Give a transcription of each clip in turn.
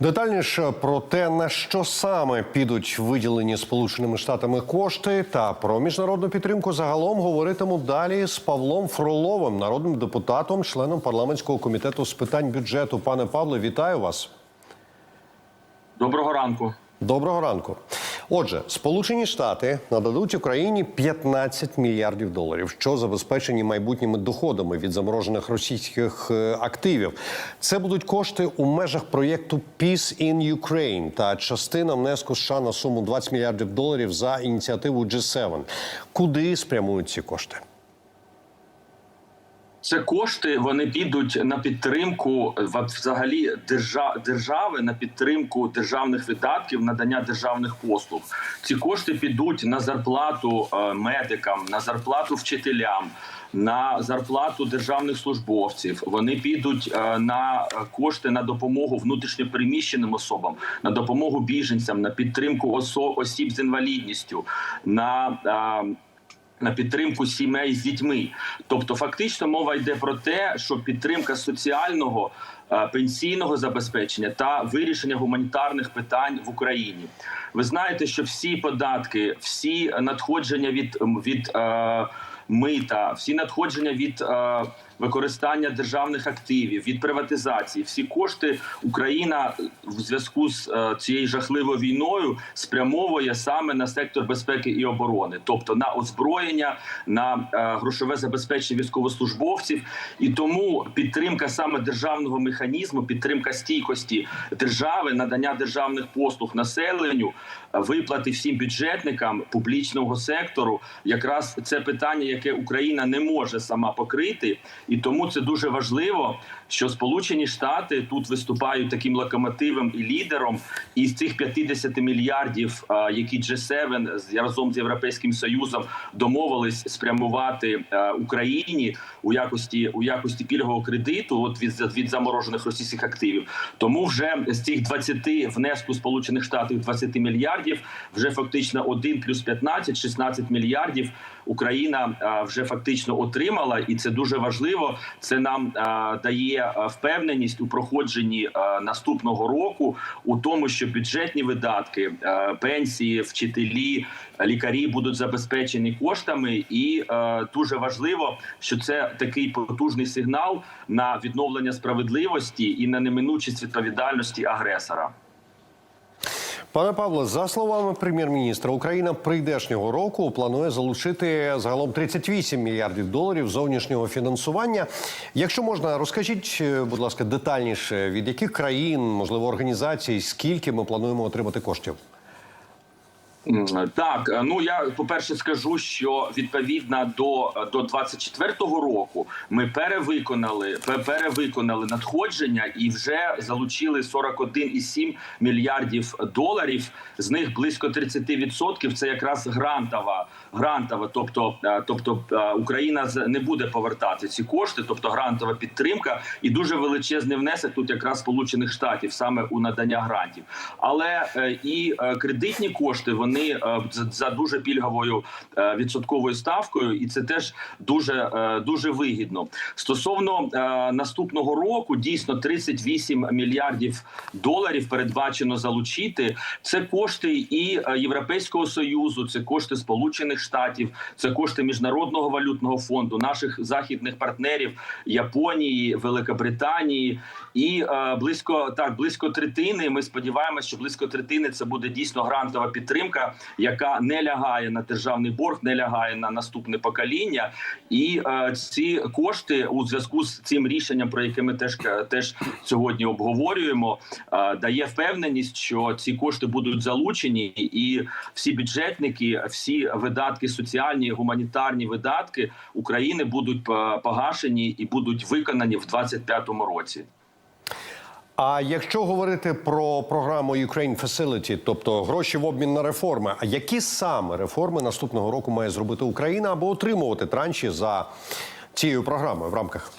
Детальніше про те, на що саме підуть виділені Сполученими Штатами кошти, та про міжнародну підтримку загалом говоритиму далі з Павлом Фроловим, народним депутатом, членом парламентського комітету з питань бюджету. Пане Павле, вітаю вас. Доброго ранку. Доброго ранку. Отже, Сполучені Штати нададуть Україні 15 мільярдів доларів, що забезпечені майбутніми доходами від заморожених російських е, активів. Це будуть кошти у межах проєкту Peace in Ukraine та частина внеску США на суму 20 мільярдів доларів за ініціативу G7. Куди спрямують ці кошти? Це кошти вони підуть на підтримку е, взагалі держа- держави на підтримку державних видатків, надання державних послуг. Ці кошти підуть на зарплату е, медикам, на зарплату вчителям, на зарплату державних службовців. Вони підуть е, на кошти на допомогу внутрішньопереміщеним особам, на допомогу біженцям, на підтримку осіб з інвалідністю. на на підтримку сімей з дітьми. Тобто, фактично, мова йде про те, що підтримка соціального е, пенсійного забезпечення та вирішення гуманітарних питань в Україні. Ви знаєте, що всі податки, всі надходження від, від е, мита, всі надходження від е, використання державних активів, від приватизації, всі кошти Україна в зв'язку з е, цією жахливою війною спрямовує саме на сектор безпеки і оборони, тобто на озброєння, на е, грошове забезпечення військовослужбовців, і тому підтримка саме державного механізму, підтримка стійкості держави, надання державних послуг населенню, виплати всім бюджетникам публічного сектору, якраз це питання, яке Україна не може сама покрити, і тому це дуже важливо, що Сполучені Штати тут виступають таким локомотивом і лідером. І з цих 50 мільярдів, які G7 з- разом з Європейським Союзом домовились спрямувати Україні у якості у якості пільгового кредиту, от від від заморожених російських активів. Тому вже з цих 20 внеску Сполучених Штатів 20 мільярдів, вже фактично 1 плюс 15, 16 мільярдів Україна вже фактично отримала, і це дуже важливо. Це нам дає впевненість у проходженні наступного року, у тому, що бюджетні видатки, пенсії, вчителі, лікарі будуть забезпечені коштами, і е, дуже важливо, що це такий потужний сигнал на відновлення справедливості і на неминучість відповідальності агресора. Пане Павло, за словами прем'єр-міністра, Україна прийдешнього року планує залучити загалом 38 мільярдів доларів зовнішнього фінансування. Якщо можна, розкажіть, е, будь ласка, детальніше від яких країн, можливо, організацій, скільки ми плануємо отримати коштів? Так, е, ну я по перше скажу, що відповідно до, до 24-го року ми перевиконали перевиконали надходження і вже залучили 41,7 мільярдів доларів. З них близько 30% це якраз грантова, грантова. Тобто, е, тобто е, Україна не буде повертати ці кошти, тобто грантова підтримка, і дуже величезний внесок тут якраз Сполучених Штатів саме у надання грантів. Але е, і е, кредитні кошти вони е, за, дуже пільговою е, відсотковою ставкою, і це теж дуже е, дуже вигідно. Стосовно наступного року, дійсно 38 мільярдів доларів передбачено залучити. Це кошти і Європейського союзу, це кошти Сполучених Штатів, це кошти міжнародного валютного фонду, наших західних партнерів Японії, Великобританії і близько так близько третини. Ми сподіваємося, що близько третини це буде дійсно грантова підтримка, яка не лягає на державний борг, не лягає на наступне покоління. І е, ці кошти у зв'язку з цим рішенням, про яке ми теж теж сьогодні обговорюємо, е, дає впевненість, що ці кошти будуть залучені, і всі бюджетники, всі видатки, соціальні гуманітарні видатки України будуть е, погашені і будуть виконані в 2025 році. А якщо говорити про програму Ukraine Facility, тобто гроші в обмін на реформи, а які саме реформи наступного року має зробити Україна або отримувати транші за цією програмою в рамках?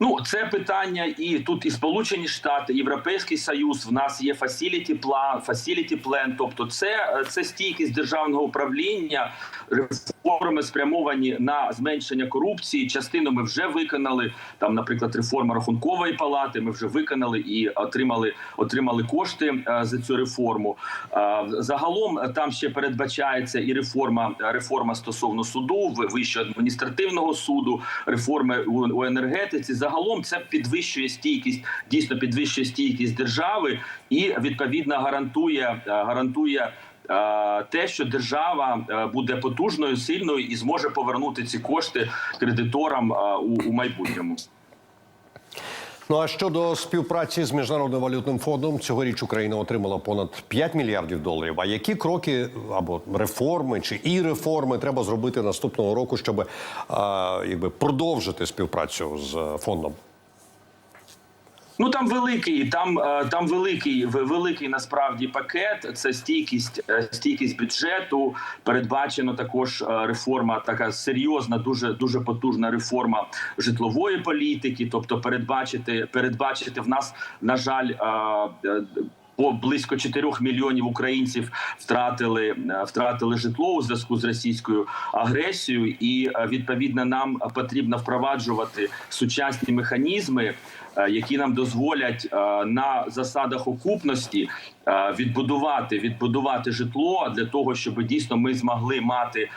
Ну, це питання і тут і Сполучені Штати, Європейський Союз. В нас є facility план, facility plan, Тобто, це, це стійкість державного управління, реформи спрямовані на зменшення корупції. Частину ми вже виконали. Там, наприклад, реформа рахункової палати. Ми вже виконали і отримали отримали кошти е, за цю реформу. Е, Загалом е, там ще передбачається і реформа реформа стосовно суду, вищого адміністративного суду, реформи у, енергетиці. Загалом це підвищує стійкість, дійсно підвищує стійкість держави і відповідно гарантує гарантує. Е, Те, що держава е, буде потужною, сильною і зможе повернути ці кошти кредиторам е, у, майбутньому. Ну а щодо співпраці з міжнародним валютним фондом, цьогоріч Україна отримала понад 5 мільярдів доларів. А які кроки або реформи чи і реформи треба зробити наступного року, щоб а, якби продовжити співпрацю з фондом? Ну там великий, там е, там великий великий насправді пакет. Це стійкість, е, стійкість бюджету. Передбачено також е, реформа, така серйозна, дуже дуже потужна реформа житлової політики. Тобто, передбачити, передбачити в нас на жаль. по близько 4 мільйонів українців втратили втратили житло у зв'язку з російською агресією, і відповідно нам потрібно впроваджувати сучасні механізми, які нам дозволять е, на засадах окупності е, відбудувати відбудувати житло для того, щоб дійсно ми змогли мати е,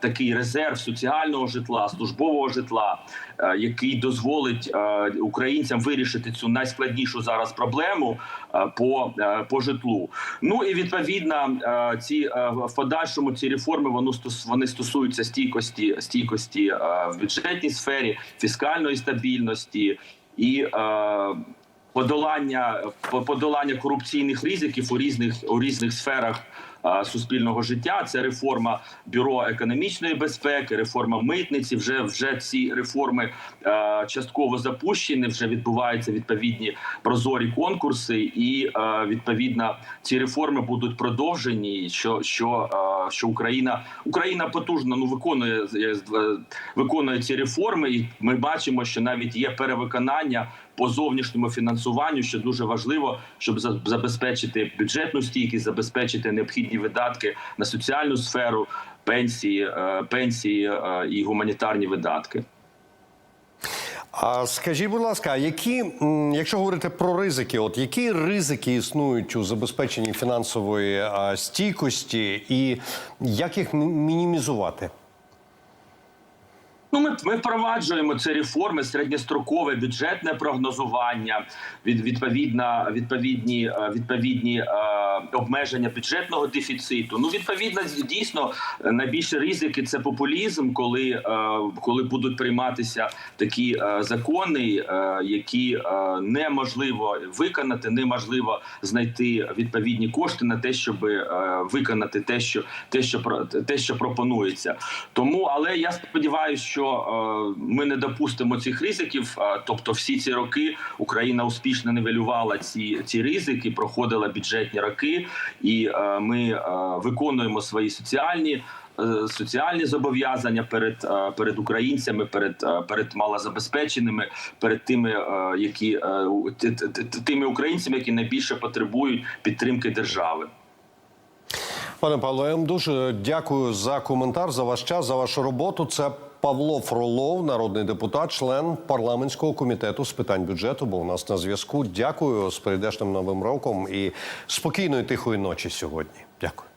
такий резерв соціального житла, службового житла, е, який дозволить е, українцям вирішити цю найскладнішу зараз проблему е, по, е, по житлу. Ну і відповідно е, ці е, в подальшому ці реформи вони вони стосуються стійкості стійкості е, в бюджетній сфері, фіскальної стабільності і. е, Подолання по- подолання корупційних ризиків у різних у різних сферах суспільного життя. Це реформа бюро економічної безпеки, реформа митниці. Вже вже ці реформи е, частково запущені. Вже відбуваються відповідні прозорі конкурси, і е, відповідно ці реформи будуть продовжені. Що що, е, що Україна Україна потужно ну виконує е, виконує ці реформи, і ми бачимо, що навіть є перевиконання по зовнішньому фінансуванню, що дуже важливо, щоб за- забезпечити бюджетну стійкість, забезпечити необхідні видатки на соціальну сферу, пенсії, е, пенсії е, і гуманітарні видатки. А скажіть, будь ласка, які, якщо говорити про ризики, от які ризики існують у забезпеченні фінансової стійкості, і як їх мінімізувати? Ну, ми, ми впроваджуємо ці реформи, середньострокове бюджетне прогнозування, від відповідна відповідні е, відповідні е, обмеження бюджетного дефіциту. Ну відповідно, дійсно найбільші ризики це популізм, коли, е, коли будуть прийматися такі е, закони, е, які е, неможливо виконати, неможливо знайти відповідні кошти на те, щоб е, виконати те, що те, що те, що пропонується. Тому, але я сподіваюся, що е, ми не допустимо цих ризиків. Е, тобто, всі ці роки Україна успішно нивелювала ці, ці ризики, проходила бюджетні роки, і е, ми виконуємо свої соціальні. Соціальні зобов'язання перед перед українцями, перед перед малозабезпеченими, перед тими, які тими українцями, які найбільше потребують підтримки держави. Пане Павло, я вам дуже дякую за коментар, за ваш час, за вашу роботу. Це Павло Фролов, народний депутат, член парламентського комітету з питань бюджету. Був у нас на зв'язку. Дякую з прийдешним новим роком і спокійної тихої ночі сьогодні. Дякую.